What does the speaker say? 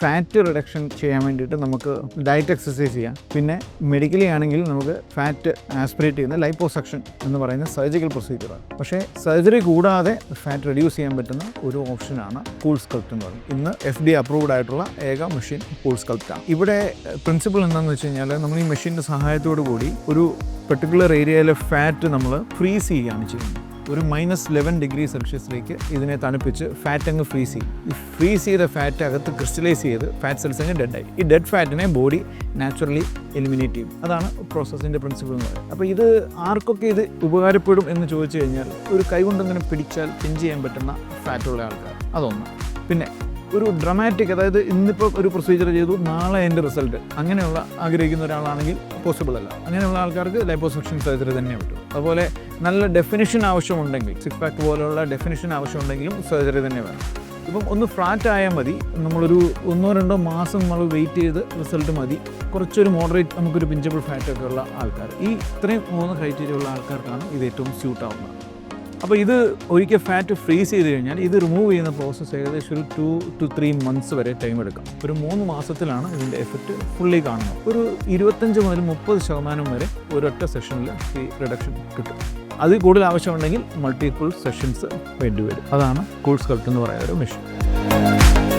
Fat reduction ചെയ്യാൻ വേണ്ടിയിട്ട് നമുക്ക് ഡയറ്റ് എക്സസൈസ് ചെയ്യാം. പിന്നെ മെഡിക്കലി ആണെങ്കിൽ നമുക്ക് ഫാറ്റ് ആസ്പിറേറ്റ് ചെയ്യുന്ന ലൈപ്പോസക്ഷൻ എന്ന് പറയുന്ന സർജിക്കൽ പ്രൊസീജിയറാണ് പക്ഷേ സർജറി കൂടാതെ ഫാറ്റ് റെഡ്യൂസ് ചെയ്യാൻ പറ്റുന്ന ഒരു ഓപ്ഷനാണ് കൂൾ സ്കൾപ്റ്റ് എന്ന് പറയുന്നത്. ഇന്ന് എഫ് ഡി അപ്രൂവ്ഡ് ആയിട്ടുള്ള ഏക മെഷീൻ കൂൾ സ്കൾപ്റ്റാണ് ഇവിടെ പ്രിൻസിപ്പിൾ എന്താണെന്ന് വെച്ച് കഴിഞ്ഞാൽ നമ്മൾ ഈ മെഷീന്റെ സഹായത്തോടു കൂടി ഒരു പെർട്ടിക്കുലർ ഏരിയയിലെ ഫാറ്റ് നമ്മൾ ഫ്രീസ് ചെയ്യുകയാണ് ചെയ്യുന്നത്. ഒരു മൈനസ് ലെവൻ ഡിഗ്രി സെൽഷ്യസിലേക്ക് ഇതിനെ തണുപ്പിച്ച് ഫാറ്റ് അങ്ങ് ഫ്രീസ് ചെയ്യും. ഈ ഫ്രീസ് ചെയ്ത ഫാറ്റ് അകത്ത് ക്രിസ്റ്റലൈസ് ചെയ്ത് ഫാറ്റ് സെൽസ് അങ്ങ് ഡെഡായി ഈ ഡെഡ് ഫാറ്റിനെ ബോഡി നാച്ചുറലി എലിമിനേറ്റ് ചെയ്യും. അതാണ് പ്രോസസ്സിന്റെ പ്രിൻസിപ്പിൾ എന്ന് പറയുന്നത്. അപ്പോൾ ഇത് ആർക്കൊക്കെ ഇത് ഉപകാരപ്പെടും എന്ന് ചോദിച്ചു കഴിഞ്ഞാൽ ഒരു കൈകൊണ്ടിങ്ങനെ പിടിച്ചാൽ പിഞ്ച് ചെയ്യാൻ പറ്റുന്ന ഫാറ്റുള്ള ആൾക്കാർ. അതൊന്ന്. പിന്നെ ഒരു ഡ്രമാറ്റിക് അതായത് ഇന്നിപ്പോൾ ഒരു പ്രൊസീജിയർ ചെയ്തു നാളെ അതിന്റെ റിസൾട്ട് അങ്ങനെയുള്ള ആഗ്രഹിക്കുന്ന ഒരാളാണെങ്കിൽ പോസിബിൾ അല്ല. അങ്ങനെയുള്ള ആൾക്കാർക്ക് ലൈപ്പോസക്ഷൻ സർജറി തന്നെ പറ്റും. അതുപോലെ നല്ല ഡെഫിനിഷൻ ആവശ്യമുണ്ടെങ്കിൽ സിക്സ് പാക്ക് പോലെയുള്ള ഡെഫിനിഷൻ ആവശ്യമുണ്ടെങ്കിലും സർജറി തന്നെ വേണം. ഇപ്പം ഒന്ന് ഫ്ലാറ്റ് ആയാൽ മതി. നമ്മളൊരു ഒന്നോ രണ്ടോ മാസം നമ്മൾ വെയിറ്റ് ചെയ്ത് റിസൾട്ട് മതി. കുറച്ചൊരു മോഡറേറ്റ് നമുക്കൊരു പിഞ്ചബിൾ ഫാറ്റ് ഒക്കെ ഉള്ള ആൾക്കാർ. ഈ ഇത്രയും മൂന്ന് ക്രൈറ്റീരിയ ഉള്ള ആൾക്കാർക്കാണ് ഇത് ഏറ്റവും സ്യൂട്ട് ആവുന്നത്. അപ്പോൾ ഇത് ഒരിക്കൽ ഫാറ്റ് ഫ്രീസ് ചെയ്ത് കഴിഞ്ഞാൽ ഇത് റിമൂവ് ചെയ്യുന്ന പ്രോസസ്സ് ഏകദേശം ഒരു ടു ടു ത്രീ മന്ത്സ് വരെ ടൈം എടുക്കും. ഒരു മൂന്ന് മാസത്തിലാണ് ഇതിന്റെ എഫക്റ്റ് ഫുള്ളി കാണുന്നത്. ഒരു ഇരുപത്തഞ്ച് മുതൽ മുപ്പത് ശതമാനം വരെ ഒരൊറ്റ സെഷനിൽ ഈ റിഡക്ഷൻ കിട്ടും. അതിൽ കൂടുതൽ ആവശ്യമുണ്ടെങ്കിൽ മൾട്ടിപ്പിൾ സെഷൻസ് വേണ്ടി വരും. അതാണ് കൂൾ സ്കൾട്ട് എന്ന് പറയുന്ന ഒരു മെഷീൻ